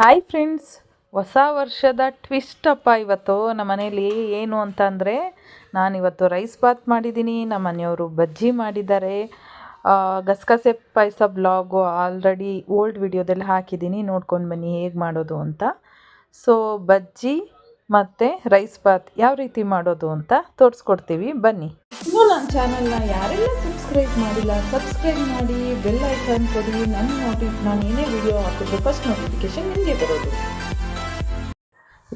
Hi friends ಹೊಸ ವರ್ಷದ twist ಅಪ್ಪ ಇವತ್ತು. ನಮ್ಮ ಮನೇಲಿ ಏನು ಅಂತ ಅಂದರೆ, ನಾನಿವತ್ತು ರೈಸ್ ಬಾತ್ ಮಾಡಿದ್ದೀನಿ. ನಮ್ಮ ಮನೆಯವರು ಬಜ್ಜಿ ಮಾಡಿದ್ದಾರೆ. ಗಸಗಸೆ ಪಾಯಸ ಬ್ಲಾಗು ಆಲ್ರೆಡಿ ಓಲ್ಡ್ ವಿಡಿಯೋದಲ್ಲಿ ಹಾಕಿದ್ದೀನಿ. ನೋಡ್ಕೊಂಡು ಬನ್ನಿ ಹೇಗೆ ಮಾಡೋದು ಅಂತ. ಸೊ ಬಜ್ಜಿ ಮತ್ತು ರೈಸ್ ಬಾತ್ ಯಾವ ರೀತಿ ಮಾಡೋದು ಅಂತ ತೋರಿಸ್ಕೊಡ್ತೀವಿ. ಬನ್ನಿ. ನಮ್ಮ ಚಾನಲ್ನ ಯಾರೆಲ್ಲ ಸಬ್ಸ್ಕ್ರೈಬ್ ಮಾಡಿಲ್ಲ ಸಬ್ಸ್ಕ್ರೈಬ್ ಮಾಡಿ ಬೆಲ್ ಐಕಾನ್ ಕೊಡಿ, ನನ್ನ ನೋಟಿ ನಾನು ಏನೇ ವಿಡಿಯೋ ಹಾಕಿದ್ರು ಫಸ್ಟ್ ನೋಟಿಫಿಕೇಶನ್ ನಿಮಗೆ ಬರೋದು.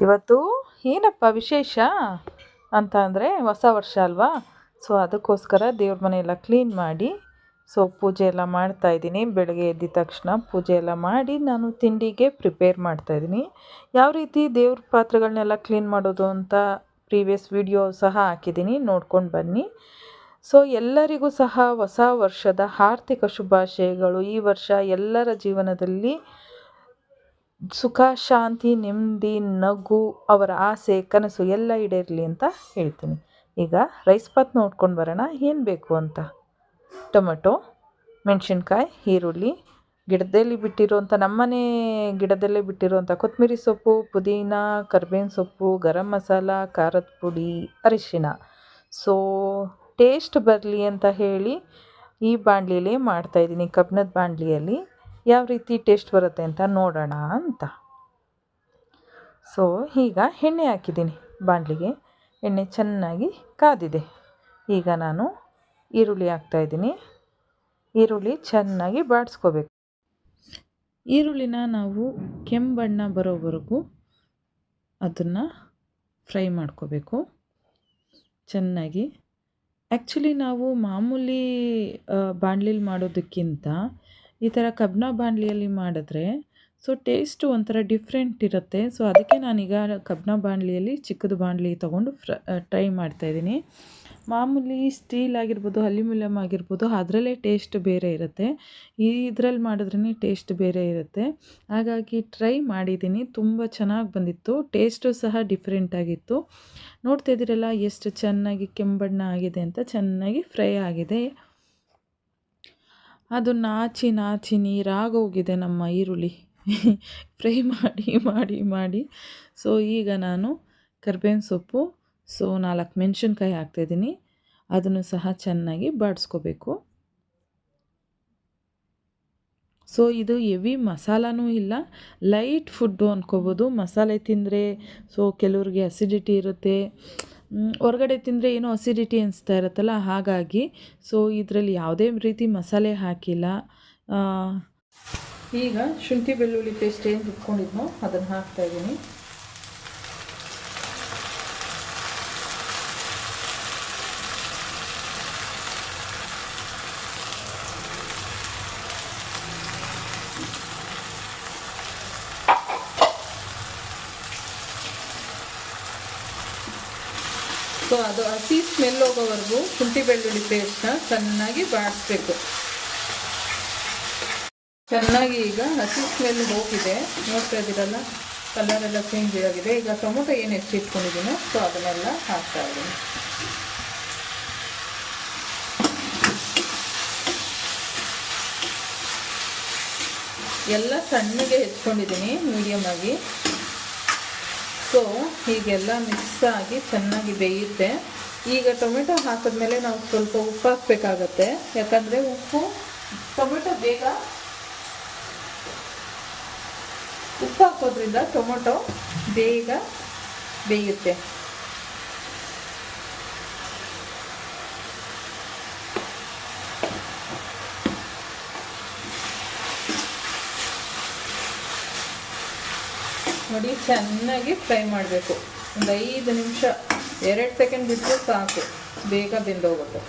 ಇವತ್ತು ಏನಪ್ಪ ವಿಶೇಷ ಅಂತ ಅಂದರೆ ಹೊಸ ವರ್ಷ ಅಲ್ವಾ? ಸೊ ಅದಕ್ಕೋಸ್ಕರ ದೇವ್ರ ಮನೆಯೆಲ್ಲ ಕ್ಲೀನ್ ಮಾಡಿ ಸೊ ಪೂಜೆ ಎಲ್ಲ ಮಾಡ್ತಾ ಇದ್ದೀನಿ. ಬೆಳಗ್ಗೆ ಎದ್ದ ತಕ್ಷಣ ಪೂಜೆ ಎಲ್ಲ ಮಾಡಿ, ನಾನು ತಿಂಡಿಗೆ ಪ್ರಿಪೇರ್ ಮಾಡ್ತಾ ಇದ್ದೀನಿ. ಯಾವ ರೀತಿ ದೇವ್ರ ಪಾತ್ರೆಗಳನ್ನೆಲ್ಲ ಕ್ಲೀನ್ ಮಾಡೋದು ಅಂತ ಪ್ರೀವಿಯಸ್ ವಿಡಿಯೋ ಸಹ ಹಾಕಿದ್ದೀನಿ. ನೋಡ್ಕೊಂಡು ಬನ್ನಿ. ಸೊ ಎಲ್ಲರಿಗೂ ಸಹ ಹೊಸ ವರ್ಷದ ಆರ್ಥಿಕ ಶುಭಾಶಯಗಳು. ಈ ವರ್ಷ ಎಲ್ಲರ ಜೀವನದಲ್ಲಿ ಸುಖ, ಶಾಂತಿ, ನೆಮ್ಮದಿ, ನಗು, ಅವರ ಆಸೆ, ಕನಸು ಎಲ್ಲ ಈಡೇರಲಿ ಅಂತ ಹೇಳ್ತೀನಿ. ಈಗ ರೈಸ್ ಪಾತ್ ನೋಡ್ಕೊಂಡು ಬರೋಣ. ಏನು ಬೇಕು ಅಂತ? ಟೊಮೆಟೊ, ಮೆಣಸಿನ್ಕಾಯಿ, ಈರುಳ್ಳಿ, ಗಿಡದಲ್ಲಿ ಬಿಟ್ಟಿರುವಂಥ ನಮ್ಮನೆ ಗಿಡದಲ್ಲೇ ಬಿಟ್ಟಿರುವಂಥ ಕೊತ್ತಂಬರಿ ಸೊಪ್ಪು, ಪುದೀನ, ಕರ್ಬೇವಿನ ಸೊಪ್ಪು, ಗರಂ ಮಸಾಲ, ಖಾರದ ಪುಡಿ, ಅರಿಶಿನ. ಸೊ ಟೇಸ್ಟ್ ಬರಲಿ ಅಂತ ಹೇಳಿ ಈ ಬಾಣಲಿಲ್ಲೇ ಮಾಡ್ತಾ ಇದ್ದೀನಿ. ಕಬ್ಬಿಣದ ಬಾಣಲಿಯಲ್ಲಿ ಯಾವ ರೀತಿ ಟೇಸ್ಟ್ ಬರುತ್ತೆ ಅಂತ ನೋಡೋಣ ಅಂತ. ಸೊ ಈಗ ಎಣ್ಣೆ ಹಾಕಿದ್ದೀನಿ ಬಾಣಲಿಗೆ. ಎಣ್ಣೆ ಚೆನ್ನಾಗಿ ಕಾದಿದೆ. ಈಗ ನಾನು ಈರುಳ್ಳಿ ಹಾಕ್ತಾಯಿದ್ದೀನಿ ಈರುಳ್ಳಿ ಚೆನ್ನಾಗಿ ಬಾಡಿಸ್ಕೋಬೇಕು. ಈರುಳ್ಳಿನ ನಾವು ಕೆಂಬಣ್ಣ ಬರೋವರೆಗೂ ಅದನ್ನು ಫ್ರೈ ಮಾಡ್ಕೋಬೇಕು. ಚೆನ್ನಾಗಿ ಆ್ಯಕ್ಚುಲಿ ನಾವು ಮಾಮೂಲಿ ಬಾಣ್ಲಿಲಿ ಮಾಡೋದಕ್ಕಿಂತ ಈ ಥರ ಕಬ್ಬಿಣ ಬಾಣಲಿಯಲ್ಲಿ ಮಾಡಿದ್ರೆ ಸೊ ಟೇಸ್ಟು ಒಂಥರ ಡಿಫ್ರೆಂಟ್ ಇರುತ್ತೆ. ಸೊ ಅದಕ್ಕೆ ನಾನೀಗ ಕಬ್ಬಿಣ ಬಾಣಲಿಯಲ್ಲಿ ಚಿಕ್ಕದು ಬಾಣಲಿ ತೊಗೊಂಡು ಫ್ರ ಟ್ರೈ ಮಾಡ್ತಾಯಿದ್ದೀನಿ ಮಾಮೂಲಿ ಸ್ಟೀಲ್ ಆಗಿರ್ಬೋದು ಅಲ್ಯೂಮಿನಿಯಮ್ ಆಗಿರ್ಬೋದು, ಅದರಲ್ಲೇ ಟೇಸ್ಟ್ ಬೇರೆ ಇರುತ್ತೆ. ಇದ್ರಲ್ಲಿ ಮಾಡಿದ್ರೇ ಟೇಸ್ಟ್ ಬೇರೆ ಇರುತ್ತೆ. ಹಾಗಾಗಿ ಟ್ರೈ ಮಾಡಿದ್ದೀನಿ. ತುಂಬ ಚೆನ್ನಾಗಿ ಬಂದಿತ್ತು. ಟೇಸ್ಟು ಸಹ ಡಿಫ್ರೆಂಟ್ ಆಗಿತ್ತು. ನೋಡ್ತಾ ಇದ್ದೀರಲ್ಲ, ಎಷ್ಟು ಚೆನ್ನಾಗಿ ಕೆಂಬಣ್ಣ ಆಗಿದೆ ಅಂತ, ಚೆನ್ನಾಗಿ ಫ್ರೈ ಆಗಿದೆ. ಅದು ನಾಚಿ ನಾಚಿ ನೀರಾಗೋಗಿದೆ ನಮ್ಮ ಈರುಳ್ಳಿ. ಫ್ರೈ ಮಾಡಿ ಮಾಡಿ ಮಾಡಿ. ಸೊ, ಈಗ ನಾನು ಕರ್ಬೇವಿನ ಸೊಪ್ಪು ಸೊ, ನಾಲ್ಕು ಮೆಣಸಿನ್ಕಾಯಿ ಹಾಕ್ತಾಯಿದ್ದೀನಿ. ಅದನ್ನು ಸಹ ಚೆನ್ನಾಗಿ ಬಾಡಿಸ್ಕೋಬೇಕು. ಸೊ, ಇದು ಹೆವಿ ಮಸಾಲನೂ ಇಲ್ಲ. ಲೈಟ್ ಫುಡ್ಡು ಅಂದ್ಕೋಬೋದು ಮಸಾಲೆ ತಿಂದರೆ, ಸೊ, ಕೆಲವ್ರಿಗೆ ಅಸಿಡಿಟಿ ಇರುತ್ತೆ. ಹೊರ್ಗಡೆ ತಿಂದರೆ ಏನೋ ಅಸಿಡಿಟಿ ಅನಿಸ್ತಾ ಇರುತ್ತಲ್ಲ, ಹಾಗಾಗಿ. ಸೊ, ಇದರಲ್ಲಿ ಯಾವುದೇ ರೀತಿ ಮಸಾಲೆ ಹಾಕಿಲ್ಲ. ಈಗ ಶುಂಠಿ ಬೆಳ್ಳುಳ್ಳಿ ಪೇಸ್ಟ್ ಏನು ರುಬ್ಕೊಂಡಿದ್ನೋ, ಅದನ್ನು ಹಾಕ್ತಾಯಿದ್ದೀನಿ. ಸೊ ಅದು ಹಸಿ ಸ್ಮೆಲ್ ಹೋಗೋವರೆಗೂ ಶುಂಠಿ ಬೆಳ್ಳುಳ್ಳಿ ಪೇಸ್ಟ್ನ ಚೆನ್ನಾಗಿ ಬಾಡಿಸ್ಬೇಕು. ಚೆನ್ನಾಗಿ ಈಗ ಹಸಿ ಸ್ಮೆಲ್ ಹೋಗಿದೆ. ನೋಡ್ತಾ ಇದ್ದೀರಲ್ಲ? ಕಲರ್ ಎಲ್ಲ ಚೇಂಜ್ ಆಗಿದೆ. ಈಗ ಟೊಮೊಟೊ ಏನು ಹೆಚ್ಚು ಇಟ್ಕೊಂಡಿದ್ದೀನೋ, ಸೊ ಅದನ್ನೆಲ್ಲ ಹಾಕ್ತಾ ಇದ್ದೀನಿ. ಎಲ್ಲ ಸಣ್ಣಗೆ ಹೆಚ್ಕೊಂಡಿದ್ದೀನಿ ಮೀಡಿಯಮ್ ಆಗಿ. ಸೊ ಹೀಗೆಲ್ಲ ಮಿಕ್ಸ್ ಆಗಿ ಚೆನ್ನಾಗಿ ಬೇಯುತ್ತೆ. ಈಗ ಟೊಮೆಟೊ ಹಾಕಿದ್ಮೇಲೆ ನಾವು ಸ್ವಲ್ಪ ಉಪ್ಪು ಹಾಕಬೇಕಾಗತ್ತೆ. ಯಾಕಂದರೆ ಉಪ್ಪು, ಟೊಮೆಟೊ ಬೇಗ ಉಪ್ಪು ಹಾಕೋದ್ರಿಂದ ಟೊಮೆಟೊ ಬೇಗ ಬೇಯುತ್ತೆ. ನೋಡಿ, ಚೆನ್ನಾಗಿ ಫ್ರೈ ಮಾಡಬೇಕು. ಒಂದು ಐದು ನಿಮಿಷ, ಎರಡು ಸೆಕೆಂಡ್ ಬಿಟ್ಟರೆ ಸಾಕು. ಬೇಗ ಬೆಂದೋಗುತ್ತೆ.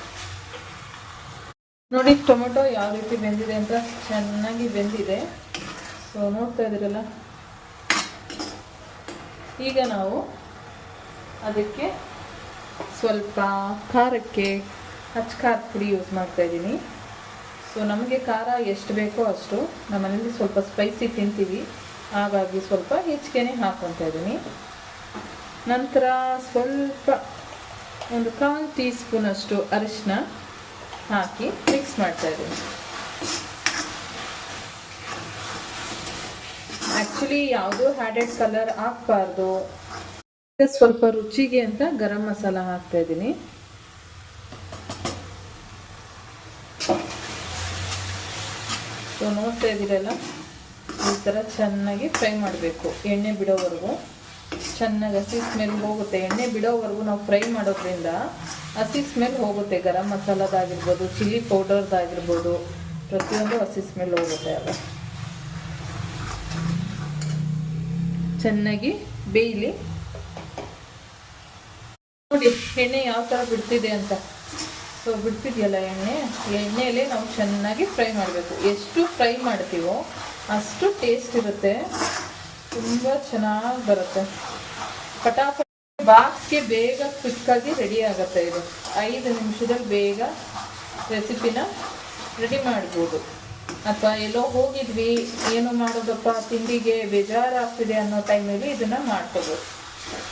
ನೋಡಿ, ಟೊಮೆಟೊ ಯಾವ ರೀತಿ ಬೆಂದಿದೆ ಅಂತ ಚೆನ್ನಾಗಿ ಬೆಂದಿದೆ. ಸೊ ನೋಡ್ತಾ ಇದ್ದೀರಲ್ಲ? ಈಗ ನಾವು ಅದಕ್ಕೆ ಸ್ವಲ್ಪ ಖಾರಕ್ಕೆ ಹಚ್ಚ ಖಾರದ ಪುಡಿ ಯೂಸ್ ಮಾಡ್ತಾ ಇದ್ದೀನಿ. ಸೊ ನಮಗೆ ಖಾರ ಎಷ್ಟು ಬೇಕೋ ಅಷ್ಟು ನಮ್ಮ ಮನೇಲಿ ಸ್ವಲ್ಪ ಸ್ಪೈಸಿ ತಿಂತೀವಿ. ಹಾಗಾಗಿ ಸ್ವಲ್ಪ ಹೆಚ್ಚಿಗೆನೇ ಹಾಕ್ಕೊತಾ ಇದ್ದೀನಿ. ನಂತರ ಸ್ವಲ್ಪ ಒಂದು ಕಾಲು ಟೀ ಸ್ಪೂನಷ್ಟು ಅರಿಶಿನ ಹಾಕಿ ಮಿಕ್ಸ್ ಮಾಡ್ತಾ ಇದ್ದೀನಿ. ಆ್ಯಕ್ಚುಲಿ ಯಾವುದೋ ಹ್ಯಾಡೆಡ್ ಕಲರ್ ಹಾಕ್ಬಾರ್ದು ಸ್ವಲ್ಪ ರುಚಿಗೆ ಅಂತ ಗರಂ ಮಸಾಲ ಹಾಕ್ತಾ ಇದ್ದೀನಿ. ಸೊ ನೋಡ್ತಾ ಇದ್ದೀರಲ್ಲ? ಈ ಥರ ಚೆನ್ನಾಗಿ ಫ್ರೈ ಮಾಡಬೇಕು, ಎಣ್ಣೆ ಬಿಡೋವರೆಗೂ. ಚೆನ್ನಾಗಿ ಹಸಿ ಸ್ಮೆಲ್ ಹೋಗುತ್ತೆ. ಎಣ್ಣೆ ಬಿಡೋವರೆಗೂ ನಾವು ಫ್ರೈ ಮಾಡೋದ್ರಿಂದ ಹಸಿ ಸ್ಮೆಲ್ ಹೋಗುತ್ತೆ. ಗರಂ ಮಸಾಲದಾಗಿರ್ಬೋದು, ಚಿಲ್ಲಿ ಪೌಡರ್ದಾಗಿರ್ಬೋದು, ಪ್ರತಿಯೊಂದು ಹಸಿ ಸ್ಮೆಲ್ ಹೋಗುತ್ತೆ ಅಲ್ಲ ಚೆನ್ನಾಗಿ ಬೇಯಲಿ. ನೋಡಿ, ಎಣ್ಣೆ ಯಾವ ಥರ ಬಿಡ್ತಿದೆ ಅಂತ. ಸೊ ಬಿಡ್ತಿದೆಯಲ್ಲ ಎಣ್ಣೆ? ಎಣ್ಣೆಯಲ್ಲಿ ನಾವು ಚೆನ್ನಾಗಿ ಫ್ರೈ ಮಾಡಬೇಕು. ಎಷ್ಟು ಫ್ರೈ ಮಾಡ್ತೀವೋ ಅಷ್ಟು ಟೇಸ್ಟ್ ಇರುತ್ತೆ. ತುಂಬ ಚೆನ್ನಾಗಿ ಬರುತ್ತೆ. ಪಟಾಫಟ್ ಬಾಕ್ಸ್ಗೆ ಬೇಗ ಕ್ವಿಕ್ಕಾಗಿ ರೆಡಿ ಆಗುತ್ತೆ ಇದು. ಐದು ನಿಮಿಷದಲ್ಲಿ ಬೇಗ ರೆಸಿಪಿನ ರೆಡಿ ಮಾಡ್ಬೋದು. ಅಥವಾ ಎಲ್ಲೋ ಹೋಗಿದ್ವಿ, ಏನು ಮಾಡೋದಪ್ಪ, ತಿಂಡಿಗೆ ಬೇಜಾರಾಗ್ತಿದೆ ಅನ್ನೋ ಟೈಮಲ್ಲಿ ಇದನ್ನು ಮಾಡ್ಕೋಬೋದು.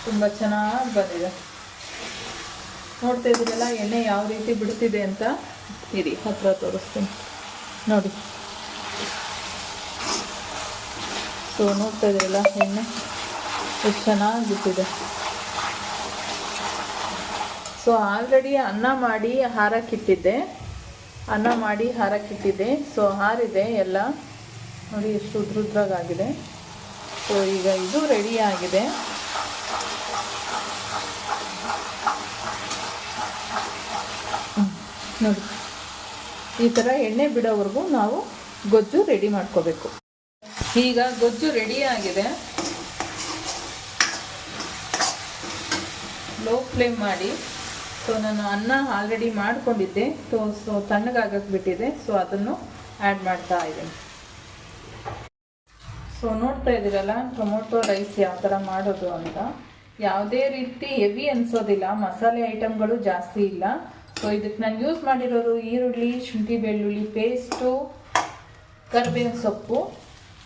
ತುಂಬ ಚೆನ್ನಾಗಿ ಬಂದಿದೆ. ನೋಡ್ತಾ ಇದ್ದೀರಲ್ಲ, ಎಣ್ಣೆ ಯಾವ ರೀತಿ ಬಿಡ್ತಿದೆ ಅಂತ? ಇರಿ, ಹತ್ರ ತೋರಿಸ್ತೀನಿ. ನೋಡಿ. ಸೊ ನೋಡ್ತಾ ಇದ್ದೀರಲ್ಲ ಎಣ್ಣೆ ಎಷ್ಟು ಚೆನ್ನಾಗಿ ಬಿಟ್ಟಿದೆ ಸೊ ಆಲ್ರೆಡಿ ಅನ್ನ ಮಾಡಿ ಹಾರಕ್ಕಿಟ್ಟಿದ್ದೆ. ಅನ್ನ ಮಾಡಿ ಹಾರಕ್ಕಿಟ್ಟಿದ್ದೆ. ಸೊ ಹಾರಿದೆ ಎಲ್ಲ. ನೋಡಿ, ಎಷ್ಟು ಉದ್ರುದ್ರಾಗಿದೆ ಸೊ ಈಗ ಇದು ರೆಡಿ ಆಗಿದೆ. ನೋಡಿ. ಈ ಥರ ಎಣ್ಣೆ ಬಿಡೋವರೆಗೂ ನಾವು ಗೊಜ್ಜು ರೆಡಿ ಮಾಡ್ಕೋಬೇಕು. ಈಗ ಗೊಜ್ಜು ರೆಡಿ ಆಗಿದೆ. ಲೋ ಫ್ಲೇಮ್ ಮಾಡಿ. ಸೊ ನಾನು ಅನ್ನ ಆಲ್ರೆಡಿ ಮಾಡಿಕೊಂಡಿದ್ದೆ. ಸೊ ಸೊ ತಣ್ಣಗಾಗಕ್ಕೆ ಬಿಟ್ಟಿದೆ. ಸೊ ಅದನ್ನು ಆ್ಯಡ್ ಮಾಡ್ತಾ ಇದ್ದೀನಿ. ಸೊ ನೋಡ್ತಾ ಇದ್ದೀರಲ್ಲ, ಟೊಮೊಟೊ ರೈಸ್ ಯಾವ ಥರ ಮಾಡೋದು ಅಂತ. ಯಾವುದೇ ರೀತಿ ಹೆವಿ ಅನಿಸೋದಿಲ್ಲ. ಮಸಾಲೆ ಐಟಮ್ಗಳು ಜಾಸ್ತಿ ಇಲ್ಲ. ಸೊ ಇದಕ್ಕೆ ನಾನು ಯೂಸ್ ಮಾಡಿರೋದು ಈರುಳ್ಳಿ, ಶುಂಠಿ, ಬೆಳ್ಳುಳ್ಳಿ ಪೇಸ್ಟು ಕರ್ಬೇವಿನ ಸೊಪ್ಪು.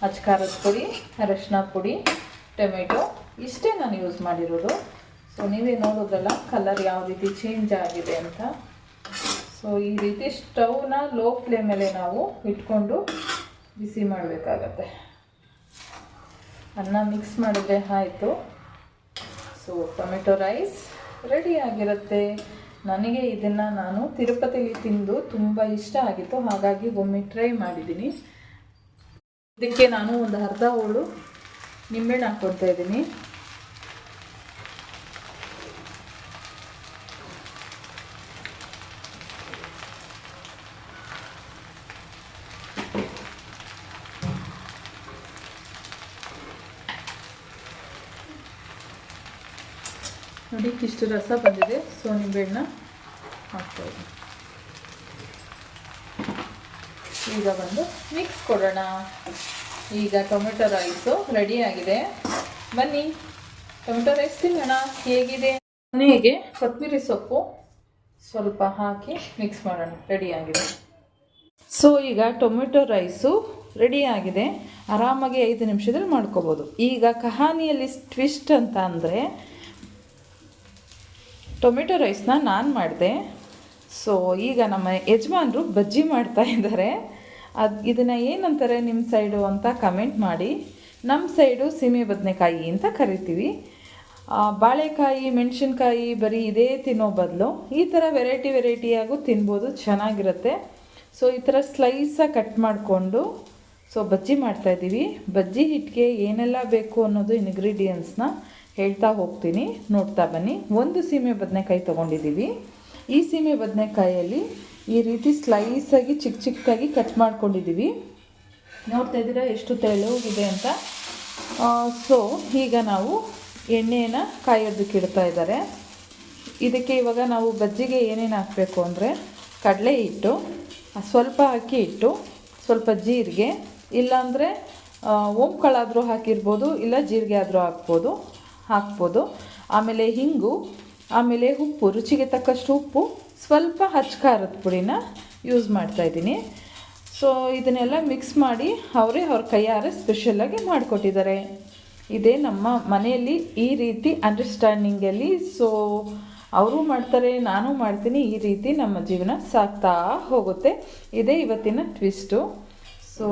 ಅಚ್ಕಾರದ ಪುಡಿ, ಅರಶಿನ ಪುಡಿ, ಟೊಮೆಟೊ, ಇಷ್ಟೇ ನಾನು ಯೂಸ್ ಮಾಡಿರೋದು. ಸೊ ನೀವೇ ನೋಡೋದಲ್ಲ ಕಲರ್ ಯಾವ ರೀತಿ ಚೇಂಜ್ ಆಗಿದೆ ಅಂತ. ಸೊ ಈ ರೀತಿ ಸ್ಟವ್ನ ಲೋ ಫ್ಲೇಮಲ್ಲೇ ನಾವು ಇಟ್ಕೊಂಡು ಬಿಸಿ ಮಾಡಬೇಕಾಗತ್ತೆ. ಅನ್ನ ಮಿಕ್ಸ್ ಮಾಡಿದ್ರೆ ಆಯಿತು. ಸೊ ಟೊಮೆಟೊ ರೈಸ್ ರೆಡಿ ಆಗಿರುತ್ತೆ. ನನಗೆ ಇದನ್ನು ನಾನು ತಿರುಪತಿಲಿ ತಿಂದು ತುಂಬ ಇಷ್ಟ ಆಗಿತ್ತು. ಹಾಗಾಗಿ ಒಮ್ಮೆ ಟ್ರೈ ಮಾಡಿದ್ದೀನಿ. ಇದಕ್ಕೆ ನಾನು ಒಂದು ಅರ್ಧ ಹೋಳು ನಿಂಬೆಹಣ್ಣು ಹಾಕ್ಕೊಳ್ತಾ ಇದ್ದೀನಿ. ನೋಡಿ, ಇಷ್ಟು ರಸ ಬಂದಿದೆ. ಸೊ ನಿಂಬೆಹಣ್ಣ ಹಾಕ್ತಾ ಇದ್ದೀನಿ. ಈಗ ಬಂದು ಮಿಕ್ಸ್ ಕೊಡೋಣ. ಈಗ ಟೊಮೆಟೊ ರೈಸು ಆಗಿದೆ. ಬನ್ನಿ. ಟೊಮೆಟೊ ರೈಸ್ ತಿನ್ನೋಣ. ಹೇಗಿದೆ? ಕೊನೆಗೆ ಕೊತ್ತಂಬರಿ ಸೊಪ್ಪು ಸ್ವಲ್ಪ ಹಾಕಿ ಮಿಕ್ಸ್ ಮಾಡೋಣ. ರೆಡಿ ಆಗಿದೆ. ಸೊ ಈಗ ಟೊಮೆಟೊ ರೈಸು ಆಗಿದೆ. ಆರಾಮಾಗಿ ಐದು ನಿಮಿಷದಲ್ಲಿ ಮಾಡ್ಕೋಬೋದು. ಈಗ ಕಹಾನಿಯಲ್ಲಿ ಟ್ವಿಸ್ಟ್ ಅಂತ ಅಂದರೆ ಟೊಮೆಟೊ ರೈಸ್ನ ನಾನು ಮಾಡಿದೆ. ಸೊ ಈಗ ನಮ್ಮ ಯಜಮಾನರು ಬಜ್ಜಿ ಮಾಡ್ತಾ ಇದ್ದಾರೆ. ಅದು ಇದನ್ನು ಏನಂತಾರೆ ನಿಮ್ಮ ಸೈಡು ಅಂತ ಕಮೆಂಟ್ ಮಾಡಿ. ನಮ್ಮ ಸೈಡು ಸೀಮೆ ಬದನೆಕಾಯಿ ಅಂತ ಕರಿತೀವಿ. ಬಾಳೆಕಾಯಿ, ಮೆಣಸಿನ್ಕಾಯಿ ಬರೀ ಇದೇ ತಿನ್ನೋ ಬದಲು. ಈ ಥರ ವೆರೈಟಿ ವೆರೈಟಿಯಾಗೂ ತಿನ್ಬೋದು, ಚೆನ್ನಾಗಿರುತ್ತೆ. ಸೊ ಈ ಥರ ಸ್ಲೈಸಾಗಿ ಕಟ್ ಮಾಡಿಕೊಂಡು ಸೊ ಬಜ್ಜಿ ಮಾಡ್ತಾಯಿದ್ದೀವಿ ಬಜ್ಜಿ ಹಿಟ್ಟಿಗೆ ಏನೆಲ್ಲ ಬೇಕು ಅನ್ನೋದು ಇಂಗ್ರೀಡಿಯೆಂಟ್ಸ್ನ ಹೇಳ್ತಾ ಹೋಗ್ತೀನಿ. ನೋಡ್ತಾ ಬನ್ನಿ. ಒಂದು ಸೀಮೆ ಬದನೆಕಾಯಿ ತೊಗೊಂಡಿದ್ದೀವಿ. ಈ ಸೀಮೆ ಬದನೆಕಾಯಲ್ಲಿ ಈ ರೀತಿ ಸ್ಲೈಸಾಗಿ ಚಿಕ್ಕ ಚಿಕ್ಕದಾಗಿ ಕಟ್ ಮಾಡ್ಕೊಂಡಿದ್ದೀವಿ ನೋಡ್ತಾ ಇದ್ದೀರಾ ಎಷ್ಟು ತೆಳುವಿದೆ ಅಂತ? ಸೊ ಈಗ ನಾವು ಎಣ್ಣೆಯನ್ನು ಕಾಯೋದಕ್ಕೆ ಇಡ್ತಾ ಇದ್ದಾರೆ. ಇದಕ್ಕೆ ಇವಾಗ ನಾವು ಬಜ್ಜಿಗೆ ಏನೇನು ಹಾಕಬೇಕು ಅಂದರೆ ಕಡಲೆ ಹಿಟ್ಟು ಸ್ವಲ್ಪ ಅಕ್ಕಿ ಹಿಟ್ಟು, ಸ್ವಲ್ಪ ಜೀರಿಗೆ, ಇಲ್ಲಾಂದರೆ ಓಂಕಾಳಾದರೂ ಹಾಕಿರ್ಬೋದು, ಇಲ್ಲ ಜೀರಿಗೆ ಆದರೂ ಹಾಕ್ಬೋದು ಹಾಕ್ಬೋದು. ಆಮೇಲೆ ಹಿಂಗು ಆಮೇಲೆ ಉಪ್ಪು, ರುಚಿಗೆ ತಕ್ಕಷ್ಟು ಉಪ್ಪು, ಸ್ವಲ್ಪ ಹಚ್ಕಾರದ ಪುಡಿನ ಯೂಸ್ ಮಾಡ್ತಾಯಿದ್ದೀನಿ ಸೊ ಇದನ್ನೆಲ್ಲ ಮಿಕ್ಸ್ ಮಾಡಿ ಅವರೇ ಅವ್ರ ಕೈಯಾರೆ ಸ್ಪೆಷಲಾಗಿ ಮಾಡಿಕೊಟ್ಟಿದ್ದಾರೆ. ಇದೇ ನಮ್ಮ ಮನೆಯಲ್ಲಿ ಈ ರೀತಿ ಅಂಡರ್ಸ್ಟ್ಯಾಂಡಿಂಗಲ್ಲಿ ಸೊ ಅವರು ಮಾಡ್ತಾರೆ, ನಾನು ಮಾಡ್ತೀನಿ, ಈ ರೀತಿ ನಮ್ಮ ಜೀವನ ಸಾಗ್ತಾ ಹೋಗುತ್ತೆ. ಇದೇ ಇವತ್ತಿನ ಟ್ವಿಸ್ಟು ಸೊ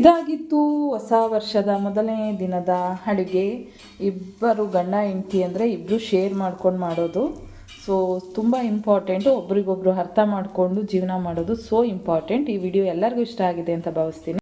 ಇದಾಗಿತ್ತು ಹೊಸ ವರ್ಷದ ಮೊದಲನೇ ದಿನದ ಅಡುಗೆ. ಇಬ್ಬರು ಗಂಡ, ಹೆಂಡತಿ ಅಂದರೆ ಇಬ್ಬರು ಶೇರ್ ಮಾಡ್ಕೊಂಡು ಮಾಡೋದು. ಸೊ ತುಂಬ ಇಂಪಾರ್ಟೆಂಟು ಒಬ್ರಿಗೊಬ್ರು ಅರ್ಥ ಮಾಡಿಕೊಂಡು ಜೀವನ ಮಾಡೋದು ಸೋ ಇಂಪಾರ್ಟೆಂಟ್ ಈ ವಿಡಿಯೋ ಎಲ್ಲರಿಗೂ ಇಷ್ಟ ಆಗಿದೆ ಅಂತ ಭಾವಿಸ್ತೀನಿ.